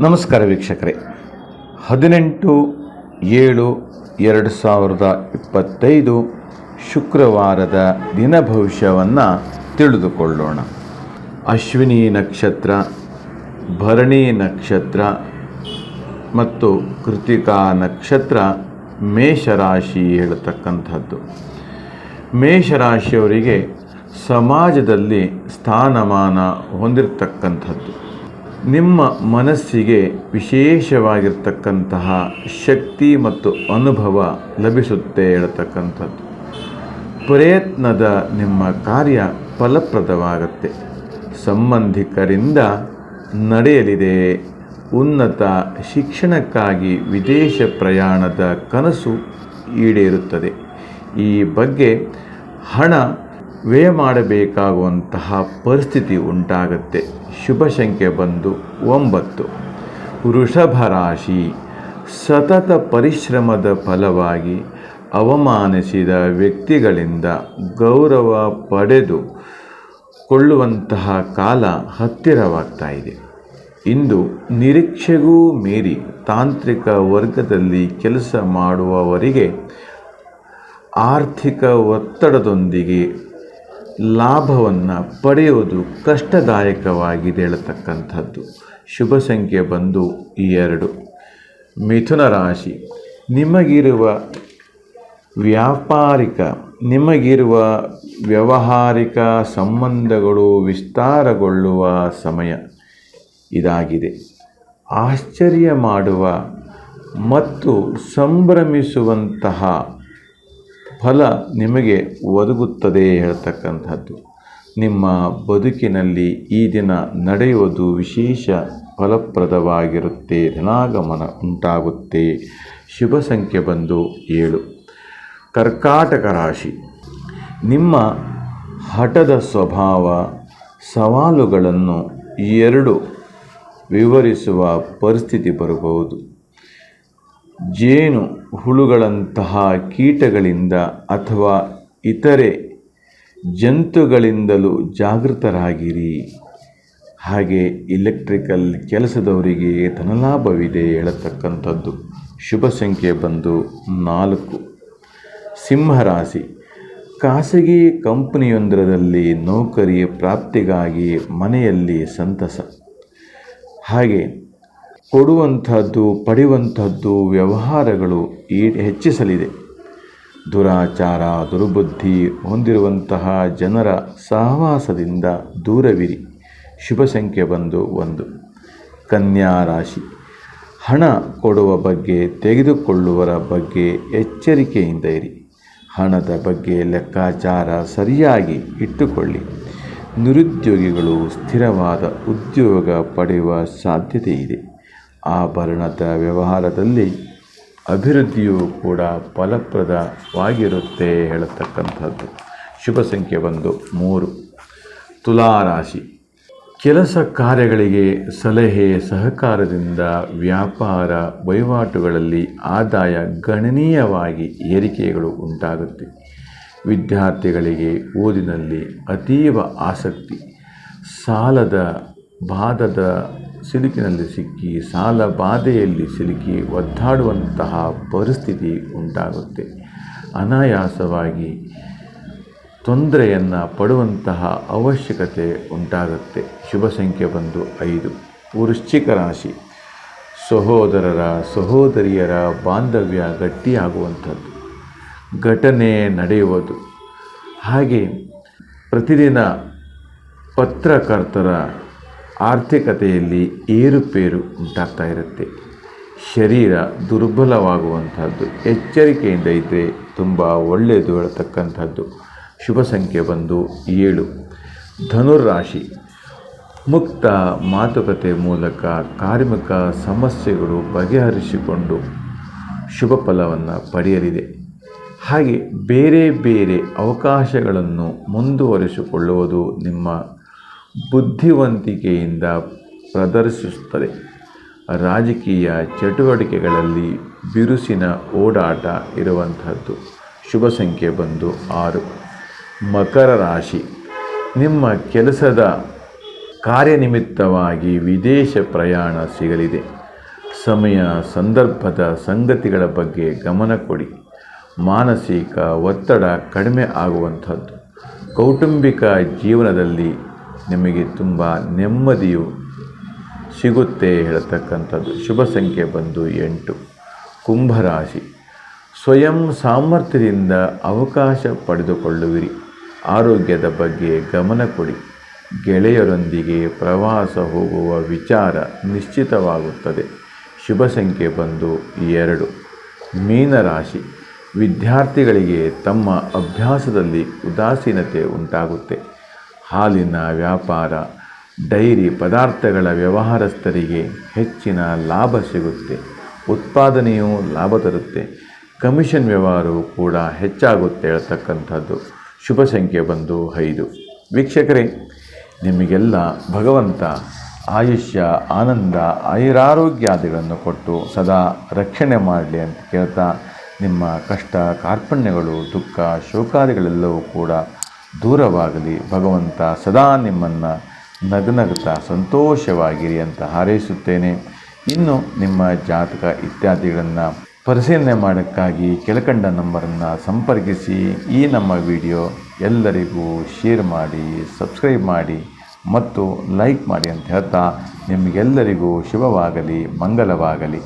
ನಮಸ್ಕಾರ ವೀಕ್ಷಕರೇ. ಹದಿನೆಂಟು ಏಳು ಎರಡು ಸಾವಿರದ ಇಪ್ಪತ್ತೈದು ಶುಕ್ರವಾರದ ದಿನ ಭವಿಷ್ಯವನ್ನು ತಿಳಿದುಕೊಳ್ಳೋಣ. ಅಶ್ವಿನಿ ನಕ್ಷತ್ರ, ಭರಣಿ ನಕ್ಷತ್ರ ಮತ್ತು ಕೃತಿಕಾ ನಕ್ಷತ್ರ ಮೇಷರಾಶಿ ಹೇಳತಕ್ಕಂಥದ್ದು. ಮೇಷರಾಶಿಯವರಿಗೆ ಸಮಾಜದಲ್ಲಿ ಸ್ಥಾನಮಾನ ಹೊಂದಿರತಕ್ಕಂಥದ್ದು. ನಿಮ್ಮ ಮನಸ್ಸಿಗೆ ವಿಶೇಷವಾಗಿರ್ತಕ್ಕಂತಹ ಶಕ್ತಿ ಮತ್ತು ಅನುಭವ ಲಭಿಸುತ್ತೆ ಹೇಳ್ತಕ್ಕಂಥದ್ದು. ಪ್ರಯತ್ನದ ನಿಮ್ಮ ಕಾರ್ಯ ಫಲಪ್ರದವಾಗುತ್ತೆ. ಸಂಬಂಧಿಕರಿಂದ ನಡೆಯಲಿದೆ. ಉನ್ನತ ಶಿಕ್ಷಣಕ್ಕಾಗಿ ವಿದೇಶ ಪ್ರಯಾಣದ ಕನಸು ಈಡೇರುತ್ತದೆ. ಈ ಬಗ್ಗೆ ಹಣ ವ್ಯಯ ಮಾಡಬೇಕಾಗುವಂತಹ ಪರಿಸ್ಥಿತಿ ಉಂಟಾಗುತ್ತೆ. ಶುಭ ಸಂಖ್ಯೆ ಬಂದು ಒಂಬತ್ತು. ವೃಷಭ ರಾಶಿ ಸತತ ಪರಿಶ್ರಮದ ಫಲವಾಗಿ ಅವಮಾನಿಸಿದ ವ್ಯಕ್ತಿಗಳಿಂದ ಗೌರವ ಪಡೆದು ಕೊಳ್ಳುವಂತಹ ಕಾಲ ಹತ್ತಿರವಾಗ್ತಾ ಇದೆ. ಇಂದು ನಿರೀಕ್ಷೆಗೂ ಮೀರಿ ತಾಂತ್ರಿಕ ವರ್ಗದಲ್ಲಿ ಕೆಲಸ ಮಾಡುವವರಿಗೆ ಆರ್ಥಿಕ ಒತ್ತಡದೊಂದಿಗೆ ಲಾಭವನ್ನು ಪಡೆಯುವುದು ಕಷ್ಟದಾಯಕವಾಗಿದೆ ಹೇಳತಕ್ಕಂಥದ್ದು. ಶುಭ ಸಂಖ್ಯೆ ಬಂದು ಈ ಎರಡು. ಮಿಥುನ ರಾಶಿ. ನಿಮಗಿರುವ ವ್ಯಾಪಾರಿಕ, ನಿಮಗಿರುವ ವ್ಯವಹಾರಿಕ ಸಂಬಂಧಗಳು ವಿಸ್ತಾರಗೊಳ್ಳುವ ಸಮಯ ಇದಾಗಿದೆ. ಆಶ್ಚರ್ಯ ಮಾಡುವ ಮತ್ತು ಸಂಭ್ರಮಿಸುವಂತಹ ಫಲ ನಿಮಗೆ ಒದಗುತ್ತದೆ ಹೇಳ್ತಕ್ಕಂಥದ್ದು. ನಿಮ್ಮ ಬದುಕಿನಲ್ಲಿ ಈ ದಿನ ನಡೆಯುವುದು ವಿಶೇಷ ಫಲಪ್ರದವಾಗಿರುತ್ತೆ ಧನಾಗಮನ ಉಂಟಾಗುತ್ತೆ. ಶುಭ ಸಂಖ್ಯೆ ಬಂದು ಏಳು. ಕರ್ಕಾಟಕ ರಾಶಿ. ನಿಮ್ಮ ಹಠದ ಸ್ವಭಾವ, ಸವಾಲುಗಳನ್ನು ಎರಡು ವಿವರಿಸುವ ಪರಿಸ್ಥಿತಿ ಬರಬಹುದು. ಜೇನು ಹುಳುಗಳಂತಹ ಕೀಟಗಳಿಂದ ಅಥವಾ ಇತರೆ ಜಂತುಗಳಿಂದಲೂ ಜಾಗೃತರಾಗಿರಿ. ಹಾಗೆ ಇಲೆಕ್ಟ್ರಿಕಲ್ ಕೆಲಸದವರಿಗೆ ಧನಲಾಭವಿದೆ ಹೇಳತಕ್ಕಂಥದ್ದು. ಶುಭ ಸಂಖ್ಯೆ ಬಂದು ನಾಲ್ಕು. ಸಿಂಹರಾಶಿ. ಖಾಸಗಿ ಕಂಪನಿಯೊಂದರದಲ್ಲಿ ನೌಕರಿ ಪ್ರಾಪ್ತಿಗಾಗಿ ಮನೆಯಲ್ಲಿ ಸಂತಸ. ಹಾಗೆ ಕೊಡುವಂಥದ್ದು ಪಡೆಯುವಂಥದ್ದು ವ್ಯವಹಾರಗಳು ಈ ಹೆಚ್ಚಿಸಲಿದೆ. ದುರಾಚಾರ, ದುರ್ಬುದ್ಧಿ ಹೊಂದಿರುವಂತಹ ಜನರ ಸಹವಾಸದಿಂದ ದೂರವಿರಿ. ಶುಭ ಸಂಖ್ಯೆ ಬಂದು ಒಂದು. ಕನ್ಯಾ ರಾಶಿ. ಹಣ ಕೊಡುವ ಬಗ್ಗೆ, ತೆಗೆದುಕೊಳ್ಳುವರ ಬಗ್ಗೆ ಎಚ್ಚರಿಕೆಯಿಂದ ಇರಿ. ಹಣದ ಬಗ್ಗೆ ಲೆಕ್ಕಾಚಾರ ಸರಿಯಾಗಿ ಇಟ್ಟುಕೊಳ್ಳಿ. ನಿರುದ್ಯೋಗಿಗಳು ಸ್ಥಿರವಾದ ಉದ್ಯೋಗ ಪಡೆಯುವ ಸಾಧ್ಯತೆ ಇದೆ ಆಭರಣದ ವ್ಯವಹಾರದಲ್ಲಿ ಅಭಿವೃದ್ಧಿಯೂ ಕೂಡ ಫಲಪ್ರದವಾಗಿರುತ್ತೆ ಹೇಳತಕ್ಕಂಥದ್ದು. ಶುಭ ಸಂಖ್ಯೆ ಬಂದು ಮೂರು. ತುಲಾರಾಶಿ ಕೆಲಸ ಕಾರ್ಯಗಳಿಗೆ ಸಲಹೆ ಸಹಕಾರದಿಂದ ವ್ಯಾಪಾರ ವಹಿವಾಟುಗಳಲ್ಲಿ ಆದಾಯ ಗಣನೀಯವಾಗಿ ಏರಿಕೆಗಳು ಉಂಟಾಗುತ್ತೆ. ವಿದ್ಯಾರ್ಥಿಗಳಿಗೆ ಓದಿನಲ್ಲಿ ಅತೀವ ಆಸಕ್ತಿ. ಸಾಲದ ಬಾಧದ ಸಿಲುಕಿನಲ್ಲಿ ಸಿಕ್ಕಿ, ಸಾಲ ಬಾಧೆಯಲ್ಲಿ ಸಿಲುಕಿ ಒದ್ದಾಡುವಂತಹ ಪರಿಸ್ಥಿತಿ ಉಂಟಾಗುತ್ತೆ. ಅನಾಯಾಸವಾಗಿ ತೊಂದರೆಯನ್ನು ಪಡುವಂತಹ ಅವಶ್ಯಕತೆ ಉಂಟಾಗುತ್ತೆ. ಶುಭ ಸಂಖ್ಯೆ ಬಂದು ಐದು. ವೃಶ್ಚಿಕ ರಾಶಿ. ಸಹೋದರರ, ಸಹೋದರಿಯರ ಬಾಂಧವ್ಯ ಗಟ್ಟಿಯಾಗುವಂಥದ್ದು. ಘಟನೆ ನಡೆಯುವುದು. ಹಾಗೆ ಪ್ರತಿದಿನ ಪತ್ರಕರ್ತರ ಆರ್ಥಿಕತೆಯಲ್ಲಿ ಏರುಪೇರು ಉಂಟಾಗ್ತಾ ಇರುತ್ತೆ. ಶರೀರ ದುರ್ಬಲವಾಗುವಂಥದ್ದು, ಎಚ್ಚರಿಕೆಯಿಂದ ಇದ್ದರೆ ತುಂಬ ಒಳ್ಳೆಯದು ಹೇಳತಕ್ಕಂಥದ್ದು. ಶುಭ ಸಂಖ್ಯೆ ಬಂದು ಏಳು. ಧನುರಾಶಿ ಮುಕ್ತ ಮಾತುಕತೆ ಮೂಲಕ ಕಾರ್ಮಿಕ ಸಮಸ್ಯೆಗಳು ಬಗೆಹರಿಸಿಕೊಂಡು ಶುಭ ಫಲವನ್ನು ಪಡೆಯಲಿದೆ. ಹಾಗೆ ಬೇರೆ ಬೇರೆ ಅವಕಾಶಗಳನ್ನು ಮುಂದುವರಿಸಿಕೊಳ್ಳುವುದು ನಿಮ್ಮ ಬುದ್ಧಿವಂತಿಕೆಯಿಂದ ಪ್ರದರ್ಶಿಸುತ್ತದೆ. ರಾಜಕೀಯ ಚಟುವಟಿಕೆಗಳಲ್ಲಿ ಬಿರುಸಿನ ಓಡಾಟ ಇರುವಂಥದ್ದು. ಶುಭ ಸಂಖ್ಯೆ ಬಂದು ಆರು. ಮಕರ ರಾಶಿ. ನಿಮ್ಮ ಕೆಲಸದ ಕಾರ್ಯನಿಮಿತ್ತವಾಗಿ ವಿದೇಶ ಪ್ರಯಾಣ ಸಿಗಲಿದೆ. ಸಮಯ, ಸಂದರ್ಭದ ಸಂಗತಿಗಳ ಬಗ್ಗೆ ಗಮನ ಕೊಡಿ. ಮಾನಸಿಕ ಒತ್ತಡ ಕಡಿಮೆ ಆಗುವಂಥದ್ದು. ಕೌಟುಂಬಿಕ ಜೀವನದಲ್ಲಿ ನಿಮಗೆ ತುಂಬ ನೆಮ್ಮದಿಯು ಸಿಗುತ್ತೆ ಹೇಳ್ತಕ್ಕಂಥದ್ದು. ಶುಭ ಸಂಖ್ಯೆ ಬಂದು ಎಂಟು. ಕುಂಭರಾಶಿ. ಸ್ವಯಂ ಸಾಮರ್ಥ್ಯದಿಂದ ಅವಕಾಶ ಪಡೆದುಕೊಳ್ಳುವಿರಿ. ಆರೋಗ್ಯದ ಬಗ್ಗೆ ಗಮನ ಕೊಡಿ. ಗೆಳೆಯರೊಂದಿಗೆ ಪ್ರವಾಸ ಹೋಗುವ ವಿಚಾರ ನಿಶ್ಚಿತವಾಗುತ್ತದೆ. ಶುಭ ಸಂಖ್ಯೆ ಬಂದು ಎರಡು. ಮೀನರಾಶಿ. ವಿದ್ಯಾರ್ಥಿಗಳಿಗೆ ತಮ್ಮ ಅಭ್ಯಾಸದಲ್ಲಿ ಉದಾಸೀನತೆ ಉಂಟಾಗುತ್ತೆ. ಹಾಲಿನ ವ್ಯಾಪಾರ, ಡೈರಿ ಪದಾರ್ಥಗಳ ವ್ಯವಹಾರಸ್ಥರಿಗೆ ಹೆಚ್ಚಿನ ಲಾಭ ಸಿಗುತ್ತೆ, ಉತ್ಪಾದನೆಯು ಲಾಭ ತರುತ್ತೆ, ಕಮಿಷನ್ ವ್ಯವಹಾರವು ಕೂಡ ಹೆಚ್ಚಾಗುತ್ತೆ ಹೇಳ್ತಕ್ಕಂಥದ್ದು. ಶುಭ ಸಂಖ್ಯೆ ಬಂದು ಐದು. ವೀಕ್ಷಕರೇ, ನಿಮಗೆಲ್ಲ ಭಗವಂತ ಆಯುಷ್ಯ, ಆನಂದ, ಆಯುರಾರೋಗ್ಯಾದಿಗಳನ್ನು ಕೊಟ್ಟು ಸದಾ ರಕ್ಷಣೆ ಮಾಡಲಿ ಅಂತ ಕೇಳ್ತಾ ನಿಮ್ಮ ಕಷ್ಟ ಕಾರ್ಪಣ್ಯಗಳು, ದುಃಖ, ಶೋಕಾದಿಗಳೆಲ್ಲವೂ ಕೂಡ ದೂರವಾಗಲಿ, ಭಗವಂತ ಸದಾ ನಿಮ್ಮನ್ನು ನಗನಗುತ್ತಾ ಸಂತೋಷವಾಗಿರಿ ಅಂತ ಹಾರೈಸುತ್ತೇನೆ. ಇನ್ನು ನಿಮ್ಮ ಜಾತಕ ಇತ್ಯಾದಿಗಳನ್ನು ಪರಿಶೀಲನೆ ಮಾಡೋಕ್ಕಾಗಿ ಕೆಳಕಂಡ ನಂಬರನ್ನು ಸಂಪರ್ಕಿಸಿ, ಈ ನಮ್ಮ ವಿಡಿಯೋ ಎಲ್ಲರಿಗೂ ಶೇರ್ ಮಾಡಿ, ಸಬ್ಸ್ಕ್ರೈಬ್ ಮಾಡಿ ಮತ್ತು ಲೈಕ್ ಮಾಡಿ ಅಂತ ಹೇಳ್ತಾ ನಿಮಗೆಲ್ಲರಿಗೂ ಶುಭವಾಗಲಿ, ಮಂಗಲವಾಗಲಿ.